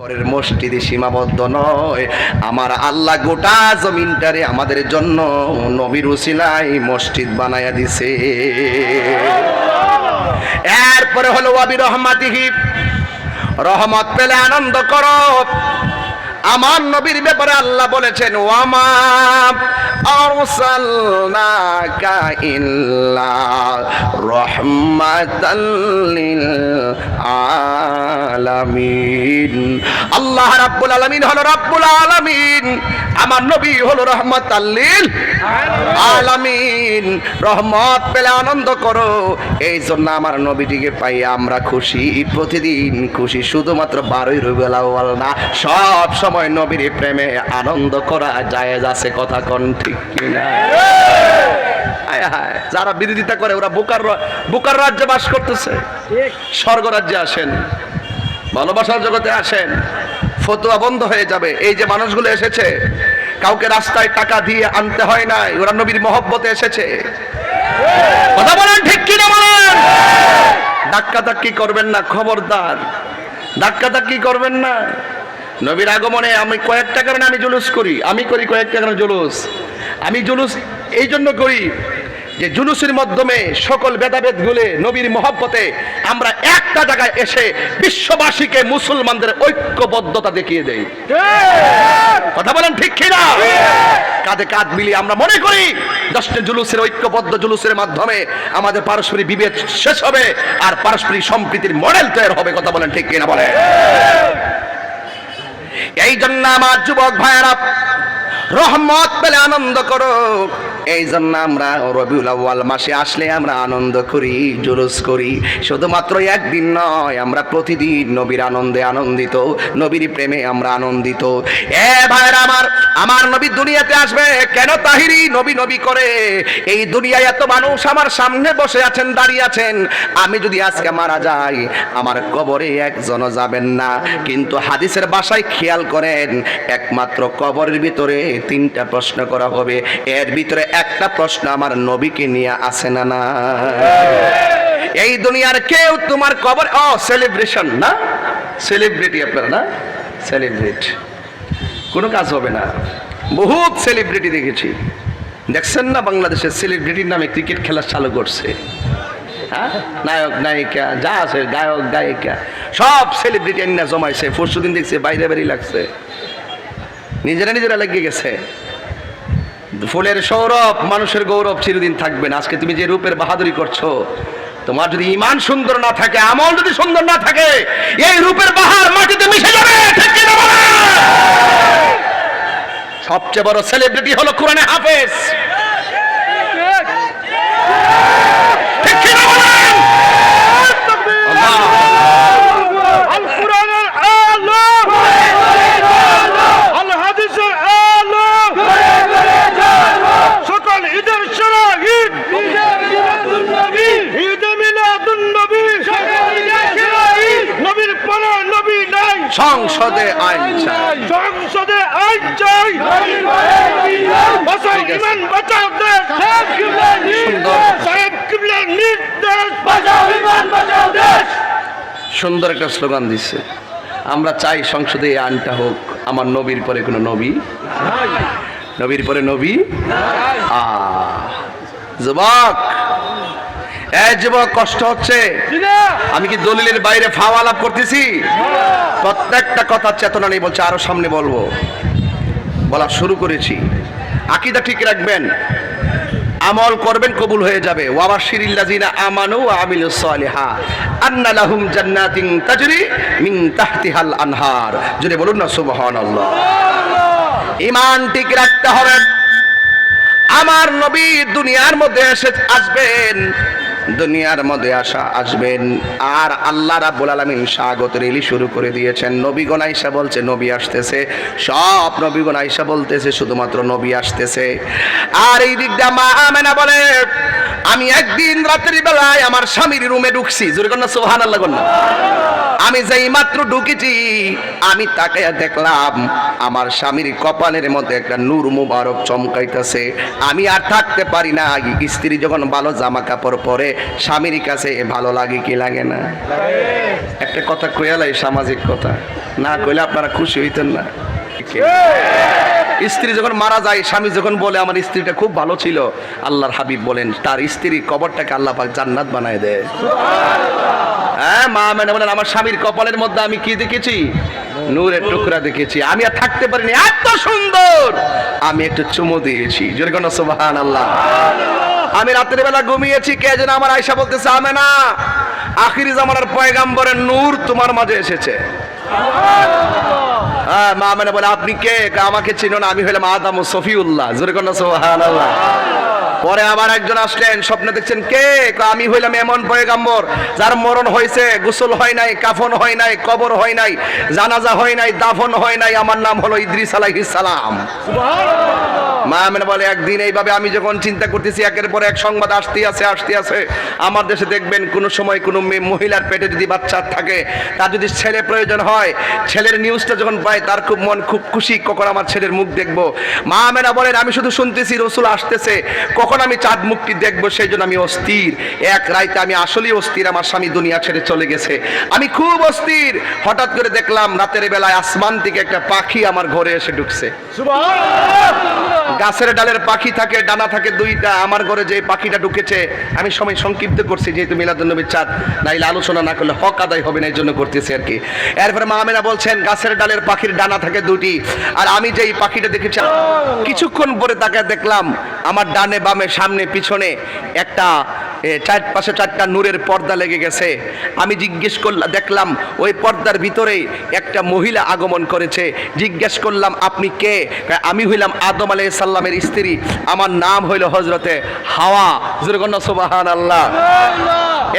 পরের মসজিদে সীমাবদ্ধ নয়। আমার আল্লাহ গোটা জমিনটারে আমাদের জন্য নবীর উসিলাই মসজিদ বানায়া দিছে। এরপরে হলো ওয়াবি রহমাতিহি। রহমত পেলে আনন্দ কর। আমার নবীর ব্যাপারে আল্লাহ বলেছেন, ওয়ামা আরসালনাকা ইল্লা রাহমাতাল লিল আলামিন। আল্লাহ রাব্বুল আলামিন হলো রাব্বুল আলামিন। আমার নবী হলো রহমাতাল লিল আলামিন। রহমত পেলে আনন্দ করো। এই জন্য আমার নবীটিকে পাই আমরা খুশি প্রতিদিন, খুশি শুধুমাত্র বারোই রবিউল আউয়াল না, সব সময় নবীর প্রেমে আনন্দ করা যায় আছে, কথা কোন ঠিক কিনা? হায় যারা বিরোধিতা করে, ওরা বুকার বুকার রাজ্যে বাস করতেছে। স্বর্গ রাজ্যে আসেন। ভালোবাসার জগতে আসেন। ফতুয়া বন্ধ হয়ে যাবে। এই যে মানুষগুলো এসেছে, কাউকে রাস্তায় টাকা দিয়ে আনতে হয় নাই, ওরা নবীর মহব্বতে এসেছে। কথা বলেন ঠিক কিনা বলেন? ধাক্কা ধাক্কি করবেন না, খবরদার। ধাক্কা ধাক্কি করবেন না। নবীর আগমনে আমি কয়েকটা কারণে আমি জুলুস করি। আমি করি কয়েকটা কারণে জুলুস। আমি জুলুস এই জন্য করি যে জুলুসের মাধ্যমে সকল ভেদাভেদ গুলে নবীর মহব্বতে আমরা একটা জায়গায় এসে বিশ্ববাসীকে মুসলমানদের ঐক্যবদ্ধতা দেখিয়ে দেই। কথা বলেন ঠিক কিনা? কাঁধে কাঁধ মিলিয়ে আমরা মনে করি দশটা জুলুসের ঐক্যবদ্ধ জুলুসের মাধ্যমে আমাদের পারস্পরিক বিভেদ শেষ হবে আর পারস্পরিক সম্প্রীতির মডেল তৈরি হবে, কথা বলেন ঠিক কিনা বলেন? এই জন্য আমার যুবক ভাইয়েরা, রহমত পেলে আনন্দ করো এই জন্য আমরা রবিউল আউয়াল মাসে আসলে আমরা আনন্দ করি, জুলুস করি। শুধুমাত্র একদিন নয়, আমরা প্রতিদিন নবীর আনন্দে আনন্দিত, নবীর প্রেমে আমরা আনন্দিত। এ ভাইরা আমার আমার নবী দুনিয়াতে আসবে, কেন তাহিরি নবী নবী করে? এই দুনিয়ায় এত মানুষ আমার সামনে বসে আছেন, দাঁড়িয়ে আছেন। আমি যদি আজকে মারা যাই, আমার কবরে একজনও যাবেন না। কিন্তু হাদিসের বাসায় খেয়াল করেন, একমাত্র কবরের ভিতরে তিনটা প্রশ্ন করা হবে। এর ভিতরে একটা প্রশ্ন আমার নবীকে নিয়ে আসে না না? এই দুনিয়ার কেউ তোমার কবর ও সেলিব্রেশন না? সেলিব্রিটি আপনারা, না? সেলিব্রিট কোনো কাজ হবে না। বহুত সেলিব্রিটি দেখেছি। দেখছেন না বাংলাদেশের সেলিব্রিটির নামে ক্রিকেট খেলা চালু করছে? হ্যাঁ? নায়ক, নায়িকা, যা আছে, গায়ক, গায়িকা। সব সেলিব্রিটি না জমাইছে। পরশু দিন দেখছে, বাইরে বাড়ি লাগছে। নিজেরা নিজেরা লেগে গেছে। ফুলের সৌরভ, মানুষের গৌরব চিরদিন থাকবে না। আজকে তুমি যে রূপের বাহাদুরি করছ, তোমার যদি ইমান সুন্দর না থাকে, আমল যদি সুন্দর না থাকে, এই রূপের বাহার মাটিতে মিশে যাবে সবচেয়ে বড় সেলিব্রিটি হলো কোরআনে হাফেজ ঠিক কি না বলেন? আল্লাহ। আল কোরআনের আলো আল হাদিসের আলো সকল ঈদের সেরা ঈদ ঈদে মিলাদুন নবী নবীর পরে নবী নাই সংসদে আইন চাই। সংসদে আইন চাই। বাঁচাও সুন্দর। সাহেব কিবলার নির্দেশ। সুন্দর একটা স্লোগান দিচ্ছে। আমরা চাই সংসদে এই আইনটা হোক। আমার নবীর পরে কোনো নবী? নবীর পরে নবী? আ। যুবক এ যুবক কষ্ট হচ্ছে। আমি কি দলিলের বাইরে ফাওয়া লাভ করতেছি? প্রত্যেকটা কথা চেতনা নেই বলছে, আরও সামনে বলব। বলা শুরু করেছি। আকিদা ঠিক রাখবেন। আমল করবেন, কবুল হয়ে যাবে। ওয়াবা শিরিল্লাজিনা আমানু ওয়া আমিলুস সালিহা। আন্না লাহুম জান্নাতিন তাজরি মিন আনহার। যদি বলুন না, সুবহানাল্লাহ। ঈমান ঠিক রাখতে হবে। আমার নবী দুনিয়ার মধ্যে এসে আসবেন। দুনিয়ার মধ্যে আসা, আসবেন। আর আল্লাহ রাব্বুল আলামিন স্বাগত রেলি শুরু করে দিয়েছেন। নবী আইসা বলছে, নবী আসতেছে। সব নবী আইসা বলতেছে, শুধুমাত্র নবী আসতেছে। আর এই দিকটা মা আমেনা বলে আমি একদিন রাত্রি বেলায় আমার স্বামীর রুমে ঢুকছি। জোরে কন্যা সোহান আল্লাহ কন্যা। আমি যেই মাত্র ঢুকেছি, আমি তাকে দেখলাম আমার স্বামীর কপালের মধ্যে একটা নূর মুবারক চমকাইতেছে। আমি আর থাকতে পারি না। স্ত্রী যখন ভালো জামা কাপড় পরে, স্বামীর কাছে ভালো লাগে কি লাগে না? একটা কথা কইয়ালাই সামাজিক কথা। না কইলে আপনারা খুশি হইতেন না। স্ত্রী যখন মারা যায়, স্বামী যখন বলে, আমার স্ত্রীটা খুব ভালো ছিল। আল্লাহর হাবিব বলেন, তার স্ত্রী কবরটাকে আল্লাহ পাক জান্নাত বানায় দেয়। হ্যাঁ মা মেনে বলেন, আমার স্বামীর কপালের মধ্যে আমি কি দেখেছি? নূরের টুকরা দেখেছি। আমি আর থাকতে পারিনি। এত সুন্দর! আমি একটু চুমো দিয়েছি। জোরে কোন সুবহান আল্লাহ আমি রাতের বেলা ঘুমিয়েছি, কে যেন আমার আয়সা বলতেছে আমে না আখিরি জামানার পয়গাম্বরের নূর তোমার মাঝে এসেছে। হ্যাঁ মা মানে বলে, আপনি কে? আমাকে চিনো না, আমি হইলাম আদাম সফিউল্লাহ। জোরে কন্যা সোহান পরে আবার একজন আসলেন স্বপ্নে দেখছেন কে? আমি হইলাম এমন পয়গাম্বর যার মরণ হয়েছে গোসল হয় নাই কাফন হয় নাই কবর হয় নাই জানাজা হয় নাই দাফন হয় নাই আমার নাম হলো ইদ্রিস আলাইহিস সালাম। মা মানে বলে একদিন এইভাবে আমি যখন চিন্তা করতেছি একের পর এক সংবাদ আসতে আছে আসতে আছে আমার দেশে দেখবেন কোনো সময় কোনো মহিলার পেটে যদি বাচ্চা থাকে তার যদি ছেলে প্রয়োজন হয় ছেলের নিউজটা যখন পায় তার খুব মন খুব খুশি কখন আমার ছেলের মুখ দেখব। মা মেনা বলেন আমি শুধু শুনতেছি রসুল আসতেছে কখন আমি চাঁদ মুক্তি দেখব, সেই জন্য আমি অস্থির। এক রাইতে আমি আসলেই অস্থির, আমার স্বামী দুনিয়া ছেড়ে চলে গেছে। আমি খুব অস্থির। হঠাৎ করে দেখলাম রাতের বেলায় আসমান থেকে একটা পাখি আমার ঘরে এসে ঢুকছে। গাছের ডালের পাখি থাকে, ডানা থাকে, দুইটা। আমার ঘরে যে পাখিটা ঢুকেছে, আমি সময় সংক্ষিপ্ত করছি, যেহেতু মিলাদুল্নবীর চাঁদ। নাইলে আলোচনা না করলে হক আদায় হবে না এই জন্য করতেছি আর কি। এরপরে মামেরা বলছেন, গাছের ডালের পাখির ডানা থাকে দুটি। আর আমি যেই পাখিটা দেখেছি, কিছুক্ষণ পরে তাকে দেখলাম, আমার ডানে বামে, সামনে, পিছনে একটা চার পাশে চারটা নূরের পর্দা লেগে গেছে। আমি জিজ্ঞেস করলাম দেখলাম ওই পর্দার ভিতরে একটা মহিলা আগমন করেছে। জিজ্ঞেস করলাম আপনি কে? আমি হইলাম আদম আলাই সাল্লামের স্ত্রী। আমার নাম হইল হজরতে হাওয়া। জুরগন্না সুবাহান আল্লাহ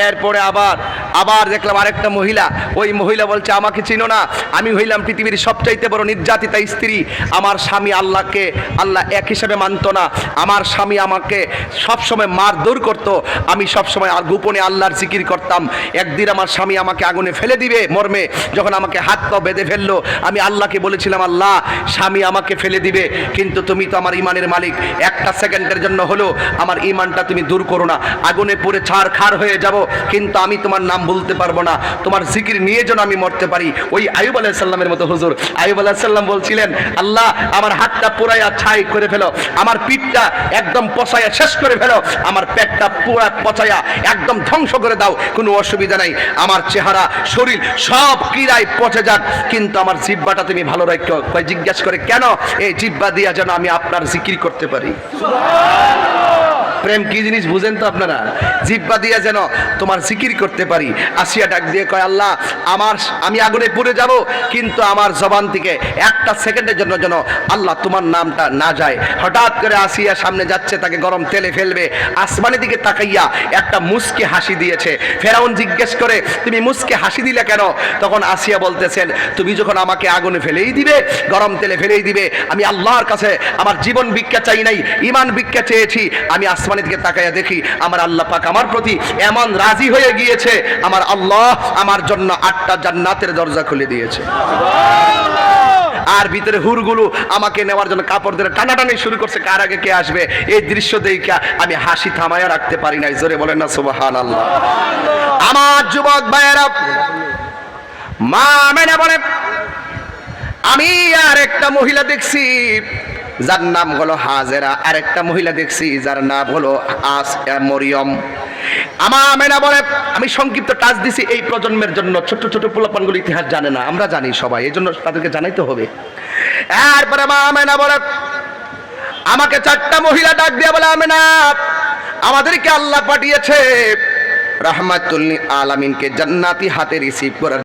এরপরে আবার আবার দেখলাম আরেকটা মহিলা। ওই মহিলা বলছে, আমাকে চিনো না। আমি হইলাম পৃথিবীর সবচাইতে বড় নির্যাতিতা স্ত্রী। আমার স্বামী আল্লাহকে, আল্লাহ এক হিসেবে মানতো না। আমার স্বামী আমাকে সবসময় মারধর করতো। আমি সবসময় আর গোপনে আল্লাহর জিকির করতাম। একদিন আমার স্বামী আমাকে আগুনে ফেলে দিবে মর্মে। যখন আমাকে হাত পা বেঁধে ফেলল, আমি আল্লাহকে বলেছিলাম, আল্লাহ, স্বামী আমাকে ফেলে দিবে। কিন্তু তুমি তো আমার ইমানের মালিক। একটা সেকেন্ডের জন্য হলো আমার ইমানটা তুমি দূর করো না। আগুনে পুড়ে ছাড় খার হয়ে যাব। কিন্তু আমি তোমার নাম বলতে পারব না। তোমার জিকির নিয়ে যেন আমি মরতে পারি। ওই আয়ুব আলাহ সাল্লামের মতো হুজুর আয়ুব আলাহ সাল্লাম বলছিলেন, আল্লাহ, আমার হাতটা পুরাইয়া ছাই করে ফেলো। আমার পিঠটা একদম পচাইয়া শেষ করে ফেলো। আমার পেটটা পুরা পচাইয়া একদম ধ্বংস করে দাও। কোনো অসুবিধা নাই। আমার চেহারা, শরীর সব কিরায় পচে যাক। কিন্তু আমার জিব্বাটা তুমি ভালো রাখো। জিজ্ঞাসা করে কেন এই জিব্বা দিয়া যেন আমি আপনার জিকির করতে পারি? প্রেম কি জিনিস বুঝেন তো আপনারা? জিব্বা দিয়ে যেন তোমার জিকির করতে পারি। আসিয়া ডাক দিয়ে কয়, আল্লাহ, আমার, আমি আগুনে পুড়ে যাব, কিন্তু আমার জবান থেকে একটা সেকেন্ডের জন্য যেন আল্লাহ তোমার নামটা না যায়। হঠাৎ করে আসিয়া সামনে যাচ্ছে, তাকে গরম তেলে ফেলবে। আসমানের দিকে তাকাইয়া একটা মুসকে হাসি দিয়েছে। ফেরাউন জিজ্ঞেস করে, তুমি মুসকে হাসি দিলে কেন? তখন আসিয়া বলতেছেন, তুমি যখন আমাকে আগুনে ফেলেই দিবে, গরম তেলে ফেলেই দিবে, আমি আল্লাহর কাছে আমার জীবন ভিক্ষা চাই নাই ইমান ভিক্ষা চেয়েছি, আমি আসমানের দিকে তাকাইয়া দেখি, আমার আল্লাহ পাক আমার প্রতি এমন রাজি হয়ে গিয়েছে, আমার আল্লাহ আমার জন্য আটটা জান্নাতের দরজা খুলে দিয়েছে। আর ভিতরে হুরগুলো আমাকে নেওয়ার জন্য কাপড় ধরে টানাটানি শুরু করছে, কার আগে কে আসবে? এই দৃশ্য দেখা আমি হাসি থামায়া রাখতে পারি নাই, জোরে বলেন না সুবহান আল্লাহ আমার যুবক ভাইয়েরা, মা মেনে বলে আমি আর একটা মহিলা দেখছি। যার নাম হলো হাজেরা। আরেকটা মহিলা দেখছি, যার নাম হলো আস মরিয়ম। আমার মেনা বলে, আমি সংক্ষিপ্ত টাচ দিছি এই প্রজন্মের জন্য। ছোট ছোট পোলাপানগুলো ইতিহাস জানে না, আমরা জানি সবাই, এই জন্য তাদেরকে জানাইতে হবে। এরপরে মা মেনা বলে, আমাকে চারটা মহিলা ডাক দিয়ে বলে, আমেনা, আমাদেরকে আল্লাহ পাঠিয়েছে। রাহমাতুল্লিল আলামিনকে জান্নাতি হাতে রিসিভ করার